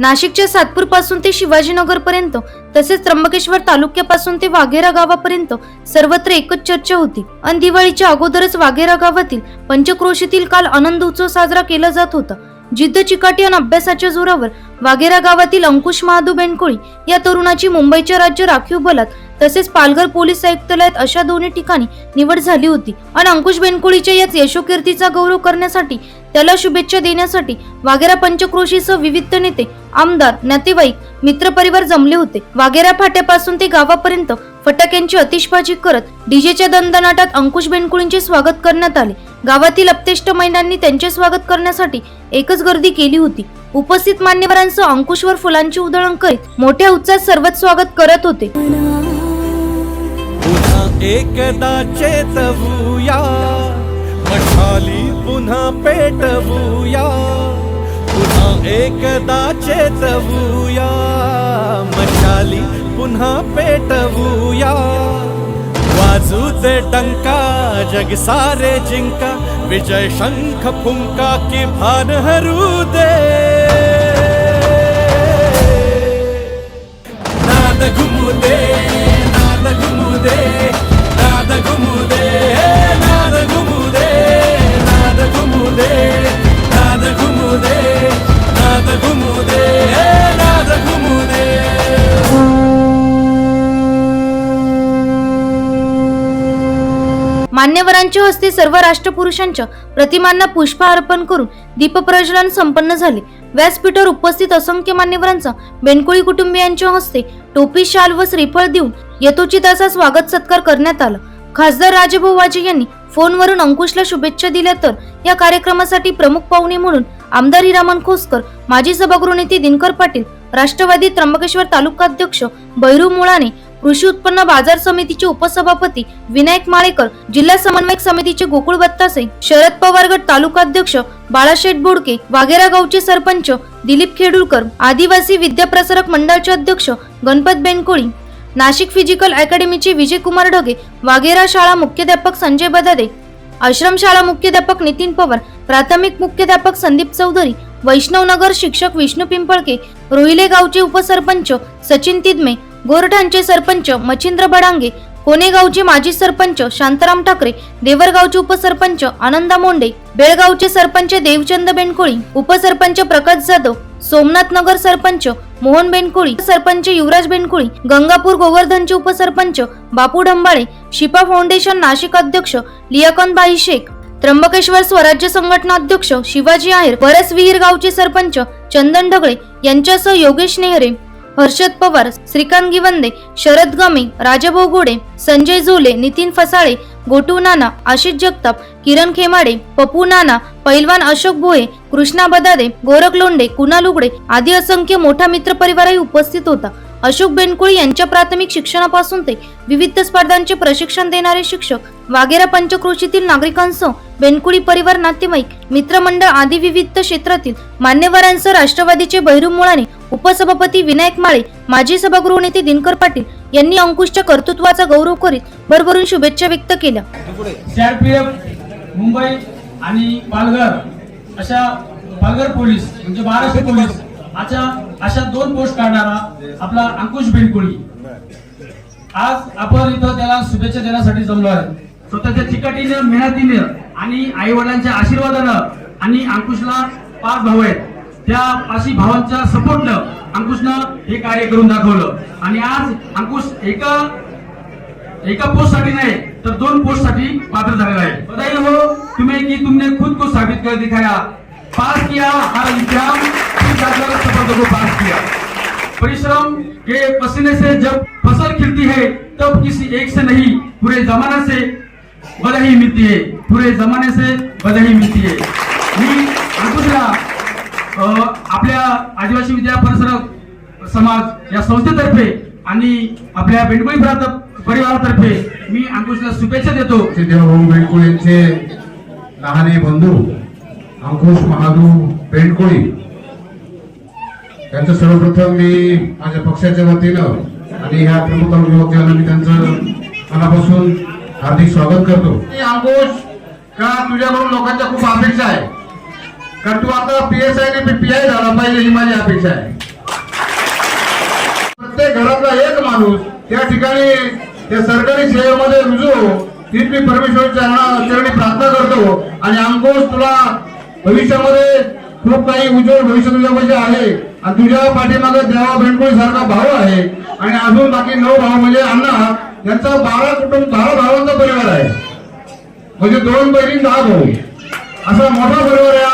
नाशिकच्या सातपूरपासून ते शिवाजीनगर पर्यंत तसेच त्र्यंबकेश्वर तालुक्यापासून ते वाघेरा गावापर्यंत सर्वत्र एकच चर्चा होती. अन दिवाळीच्या अगोदरच वाघेरा गावातील पंचक्रोशीतील काल आनंद उत्सव साजरा केला जात होता. जिद्द चिकाटी आणि अभ्यासाच्या जोरावर वाघेरा गावातील अंकुश महादू बेनकोळी या तरुणाची मुंबईच्या राज्य राखीव बलात तसेच पालघर पोलीस आयुक्तालयात अशा दोन्ही ठिकाणी निवड झाली होती. आणि अंकुश बेनकोळीच्या याच यशोकीर्तीचा गौरव करण्यासाठी त्याला शुभेच्छा देण्यासाठी वाघेरा पंचक्रोशीसह विविध नेते आमदार नातेवाईक मित्रपरिवार जमले होते. वाघेरा फाट्यापासून ते गावापर्यंत फटाक्यांची अतिशबाजी करत डीजेच्या दणदणाटात अंकुश बेनकुळींचे स्वागत करण्यात आले. गावातील अपतेष्ट महिलांनी त्यांचे स्वागत करण्यासाठी एकच गर्दी केली होती. उपस्थित मान्यवरांसह अंकुशवर फुलांची उधळण करीत मोठ्या उत्साहात सर्वच स्वागत करत होते. एकदा चेतवूया मशाली पुन्हा पेटवूया पुन्हा एकदा चेतवूया मशाली पुन्हा पेटवूया दे डंका जग सारे जिंका, विजय शंख फुंका की भान हरू दे मान्यवरांच्या हस्ते सर्व राष्ट्रपुरुषांच्या प्रतिमांना पुष्प अर्पण करून दीपप्रज्वलन संपन्न झाले. व्यासपीठावर उपस्थित असंख्य मान्यवरांचा बेनकोळी कुटुंबियांच्या हस्ते टोपी शाल व श्रीफळ देऊन यथोचित असा स्वागत सत्कार करण्यात आला. खासदार राजभाऊ वाजे यांनी फोनवरून अंकुशला शुभेच्छा दिल्या तर या कार्यक्रमासाठी प्रमुख पाहुणे म्हणून आमदार हिरामन खोसकर माजी सभागृह नेते दिनकर पाटील राष्ट्रवादी त्र्यंबकेश्वर तालुकाध्यक्ष बैरू मुळाने कृषी उत्पन्न बाजार समितीचे उपसभापती विनायक माळेकर जिल्हा समन्वयक समितीचे गोकुळ बत्तासे शरद पवार गट तालुकाध्यक्ष बाळाशेठ बोडके वाघेरा गावचे सरपंच दिलीप खेडुळकर आदिवासी विद्याप्रसारक मंडळाचे अध्यक्ष गणपत बेनकोळी नाशिक फिजिकल अकॅडमीचे विजयकुमार ढगे वाघेरा शाळा मुख्याध्यापक संजय बदादे आश्रम शाळा मुख्याध्यापक नितीन पवार प्राथमिक मुख्याध्यापक संदीप चौधरी वैष्णवनगर शिक्षक विष्णू पिंपळके रोहिले गावचे उपसरपंच सचिन तिदमे गोरठांचे सरपंच मच्छिंद्र बडांगे कोनेगावचे माजी सरपंच शांताराम ठाकरे देवरगावचे उपसरपंच आनंदा मोंडे बेळगावचे सरपंच देवचंद बेनकोळी उपसरपंच प्रकाश जाधव सोमनाथ नगर सरपंच मोहन बेनकोळी सरपंच युवराज बेनकोळी गंगापूर गोवर्धनचे उपसरपंच बापू ढंबाळे शिपा फाउंडेशन नाशिक अध्यक्ष लियाकन बाई शेख त्र्यंबकेश्वर स्वराज्य संघटना अध्यक्ष शिवाजी आहेर बरस विहीर गावचे सरपंच चंदन ढगळे यांच्यासह योगेश नेहरे हर्षद पवार श्रीकांत गिवंदे शरद गमे राजभाऊ गोडे संजय झुले नितीन फसाळे गोटू नाना आशिष जगताप किरण खेमाडे पप्पू नाना पैलवान अशोक भोये कृष्णा बदादे गोरख लोंडे कुणाल उगडे आदी असंख्य मोठा मित्र परिवारही उपस्थित होता. अशोक बेनकुळी यांच्या प्राथमिक शिक्षणापासून ते विविध स्पर्धांचे प्रशिक्षण देणारे शिक्षक वाघेरा पंचक्रोशीतील नागरिकांसह बेनकुळी परिवार नातेवाईक मित्रमंडळ आदी विविध क्षेत्रातील मान्यवरांसह राष्ट्रवादीचे बहिरू मुळाने उपसभापती विनायक माळे माजी सभागृह नेते दिनकर पाटील यांनी अंकुशच्या कर्तृत्वाचा गौरव करीत भरभरून शुभेच्छा व्यक्त केल्या. सीआरपीएफ मुंबई आणि पालघर अशा पालघर पोलीस म्हणजे महाराष्ट्र पोलीस अशा अशा दोन पोस्ट काढणारा आपला अंकुश बेनकुळी. आज आपण इथं त्याला शुभेच्छा देण्यासाठी जमलो आहे स्वतःच्या चिकाटीनं मेहनतीनं आणि आई वडिलांच्या आशीर्वादानं आणि अंकुशला पाच भाऊ आहेत. त्या पाचही भावांच्या सपोर्टनं अंकुशनं हे कार्य करून दाखवलं. आणि आज अंकुश एका एका पोस्टसाठी नाही तर दोन पोस्टसाठी पात्र झालेला आहे. बधाई हो तुम्हें कि तुमने खुद को साबित कर दिखाया. पास किया हर इम्तिहान फिर जाकर सफलता को पास किया. परिश्रम के पसीने से जब फसल खिलती है तब किसी एक से नहीं पूरे जमाने से बधाई मिलती है। पूरे जमाने से बधाई मिलती है। मी अंकुशला आपल्या आदिवासी विद्या परिसर समाज या संस्थेतर्फे आणि आपल्या बेंडगोळी परिवारातर्फे मी अंकुशला शुभेच्छा देतो. देवभाऊ बेंडकोळींचे लहाने बंधू अंकुश महादू बेंडकोळी. त्यांचं सर्वप्रथम मी माझ्या पक्षाच्या वतीनं आणि ह्या प्रमुख युवकांना मी त्यांचं मनापासून हार्दिक स्वागत करतो. अंकुश का तुझ्याकडून लोकांच्या खूप अपेक्षा आहे? कारण तू आता P S I P I झाला पाहिजे ही माझी अपेक्षा आहे. प्रत्येक घरातला एक माणूस त्या ठिकाणी त्या सरकारी सेवेमध्ये रुजू हो, तीच मी परमेश्वराच्या चरणी प्रार्थना करतो हो. आणि अंकुश तुला भविष्यामध्ये खूप काही उज्ज्वल भविष्य तुझ्यामध्ये आहे. आणि तुझ्या पाठीमागे देवा बेंडकोळी सारखा भाव आहे. आणि अजून बाकी नऊ भाऊ म्हणजे अण्णा यांचा बारा कुटुंब बारा भावांचा परिवार आहे. म्हणजे दोन बहिणी दहा भाऊ. असा मोठा परिवार या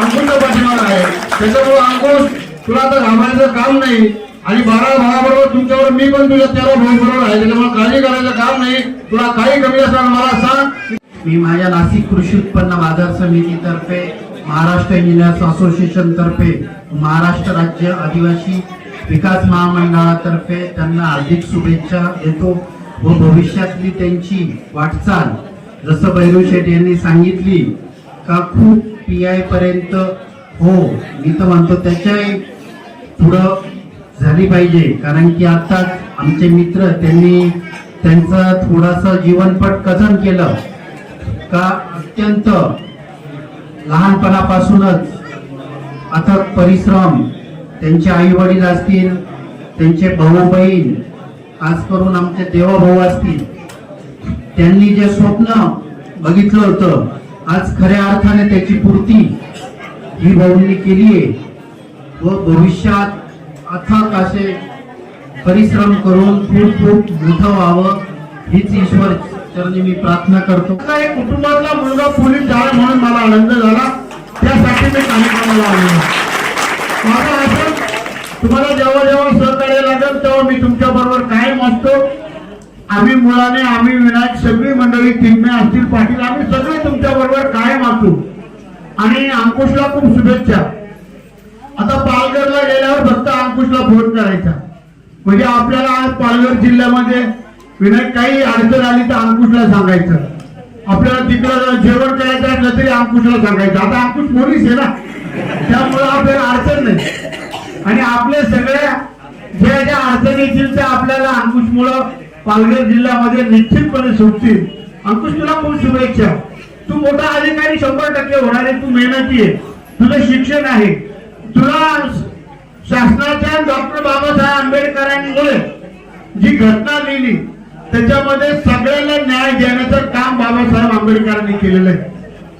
अंकुशचा पाठीमागा आहे. त्याच्यामुळे अंकुश तुला आता घामायचं काम नाही. आणि बारा भावाबरोबर तुमच्यावर मी पण तुझ्या तेरा भाऊ बरोबर आहे. त्याच्यामुळे काळजी करायचं काम नाही. तुला काही कमी असणार मला सांग. मी माझ्या नाशिक कृषी उत्पन्न बाजार समितीतर्फे महाराष्ट्र इंजिनियर्स असोसिएशन तर्फे महाराष्ट्र राज्य आदिवासी विकास महामंडळातर्फे त्यांना हार्दिक शुभेच्छा देतो व भविष्यातली त्यांची वाटचाल जसं बैरू शेठ यांनी सांगितली का खूप पी आय पर्यंत हो मी तर म्हणतो त्याच्याही पुढं झाली पाहिजे. कारण की आता आमचे मित्र त्यांनी त्यांचं थोडस जीवनपट कथन केलं. का अत्यंत लहानपणापासूनच अथक परिश्रम त्यांचे आई वडील असतील त्यांचे भाऊ बहीण खास करून आमचे देवभाऊ असतील त्यांनी जे स्वप्न बघितलं होतं आज खऱ्या अर्थाने त्याची पूर्ती ही भाऊंनी केली आहे. व भविष्यात अथक असे परिश्रम करून खूप खूप मोठं व्हावं हीच ईश्वर चरणी मी प्रार्थना करतो. काही कुटुंबातला मुलगा पोलीस झाला म्हणून मला आनंद झाला. त्यासाठी मी कार्यक्रमाला आलो माझा असं तुम्हाला जेव्हा जेव्हा सहकार्य लागेल तेव्हा मी तुमच्या बरोबर कायम असतो. आम्ही मुलाने आम्ही विनायक सगळी मंडळी तिम्मे असतील पाटील आम्ही सगळे तुमच्या बरोबर कायम असू आणि अंकुशला खूप शुभेच्छा. आता पालघरला गेल्यावर फक्त अंकुशला फोन करायचा. म्हणजे आपल्याला आज पालघर जिल्ह्यामध्ये विनायक काही अडचण आली तर अंकुशला सांगायचं. आपल्याला तिकडं जेवण करायचं असलं तरी अंकुशला सांगायचं. आता अंकुश पोलीस आहे ना? त्यामुळे आपल्याला अडचण नाही. आणि आपल्या सगळ्या ज्या ज्या अडचणी येतील त्या आपल्याला अंकुशमुळं पालघर जिल्ह्यामध्ये निश्चितपणे सुटतील अंकुश तुला खूप शुभेच्छा. तू मोठा अधिकारी शंभर टक्के होणार आहे. तू मेहनती आहे. तुझं शिक्षण आहे. तुला शासनाच्या डॉक्टर बाबासाहेब आंबेडकरांमुळे जी घटना लिहिली त्याच्यामध्ये सगळ्यांना न्याय देण्याचं काम बाबासाहेब आंबेडकरांनी केलेलं आहे.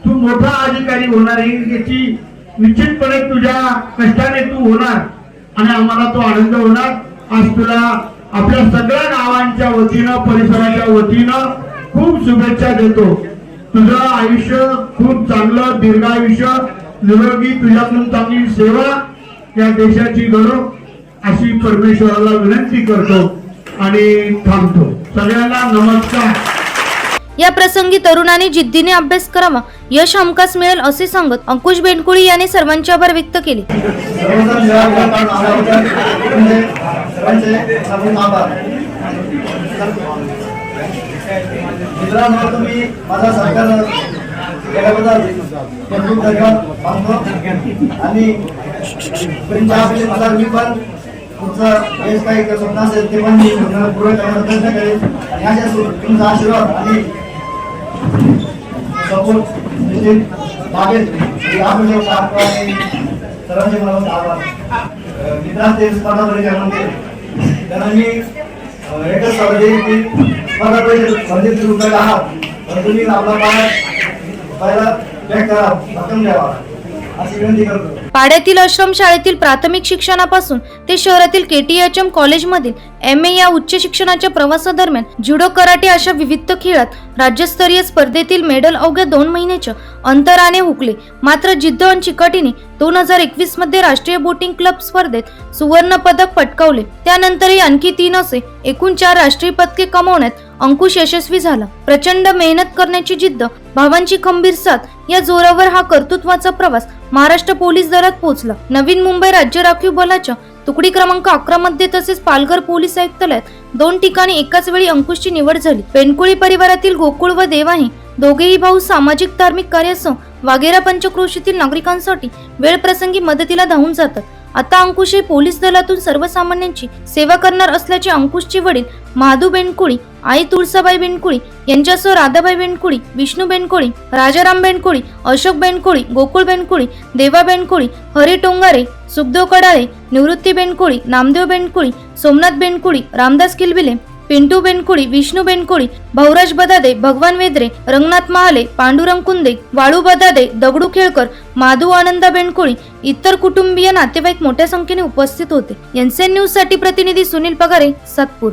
तू मोठा अधिकारी होणार आहे. याची निश्चितपणे तुझ्या कष्टाने तू होणार. आणि आम्हाला तो आनंद होणार. आज तुला आपल्या सगळ्या गावांच्या वतीनं परिसराच्या वतीनं खूप शुभेच्छा देतो. तुझं आयुष्य खूप चांगलं दीर्घायुष्य. निरोगी तुझ्याकडून चांगली सेवा या देशाची घडो अशी परमेश्वराला विनंती करतो आणि थांबतो. सगळ्यांना नमस्कार. या प्रसंगी तरुणांनी जिद्दीने अभ्यास करावा. यश हमखास मिळेल असे सांगत अंकुश बेंडकुळी यांनी सर्वांचे आभार व्यक्त केले. सर्वजण सर्वांचे आपण आभार मित्रांनो तुम्ही माझा सरकार केल्याबद्दल खूप धन्यवाद मानतो. आणि तुमच्या आपले मी पण तुमचं जे काही स्वप्न असेल ते पण मी पूर्ण करण्याचा प्रयत्न करेल आणि अशा तुमचा आशीर्वाद आणि सपोर्ट निश्चित मागेल. आणि सर्वांचे मला आभार. अं, ते स्पर्धा परीक्षा म्हणते त्यांना मी एकच सल्ला देईन की स्पर्धा परीक्षा म्हणजे तुम्ही आहात. तर तुम्ही आपला पाय पहिला बॅक करा भक्कम द्यावा. अशी विनंती करतो. पाड्यातील आश्रम शाळेतील प्राथमिक शिक्षणापासून ते शहरातील केटीएचएम कॉलेजमधील एम ए या उच्च शिक्षणाच्या प्रवासादरम्यान जुडो कराटे अशा विविध खेळात राज्यस्तरीय स्पर्धेतील मेडल अवघ्या दोन महिन्याच्या अंतराने हुकले. मात्र जिद्द आणि चिकाटीने दोन हजार एकवीसमध्ये राष्ट्रीय बोटिंग क्लब स्पर्धेत सुवर्ण पदक पटकावले. त्यानंतरही आणखी तीन असे एकूण चार राष्ट्रीय पदके कमावण्यात अंकुश यशस्वी झाला. प्रचंड मेहनत करण्याची जिद्द भावांची खंबीर साथ. या जोरावर हा कर्तृत्वाचा प्रवास. महाराष्ट्र पोलीस दलात पोहोचला. नवीन मुंबई राज्य राखीव बलाच्या तुकडी क्रमांक अकरा मध्ये तसेच पालघर पोलीस आयुक्तालयात दोन ठिकाणी एकाच वेळी अंकुशची निवड झाली. पेनकुळी परिवारातील गोकुळ व देवाही दोघेही भाऊ सामाजिक धार्मिक कार्यासह वाघेरा पंचक्रोशीतील नागरिकांसाठी वेळ प्रसंगी मदतीला धावून जातात. आता अंकुश हे पोलीस दलातून सर्वसामान्यांची सेवा करणार असल्याचे अंकुशचे वडील महादू बेनकुळी आई तुळसाबाई बेनकुळी यांच्यासह राधाबाई बेनकुळी विष्णू बेनकुळी राजाराम बेनकुळी अशोक बेनकुळी गोकुळ बेनकुळी देवा बेनकुळी हरी टोंगारे सुखदेव कडाळे निवृत्ती बेनकुळी नामदेव बेनकुळी सोमनाथ बेनकुळी रामदास किलबिले पिंटू बेनकुळी विष्णू बेनकुळी भाऊराज बदादे भगवान वेद्रे रंगनाथ महाले पांडुरंग कुंदे वाळू बदादे दगडू खेळकर माधू आनंदा बेनकुळी इतर कुटुंबीय नातेवाईक मोठ्या संख्येने उपस्थित होते. एनसीएन न्यूजसाठी प्रतिनिधी सुनील पगारे सातपूर.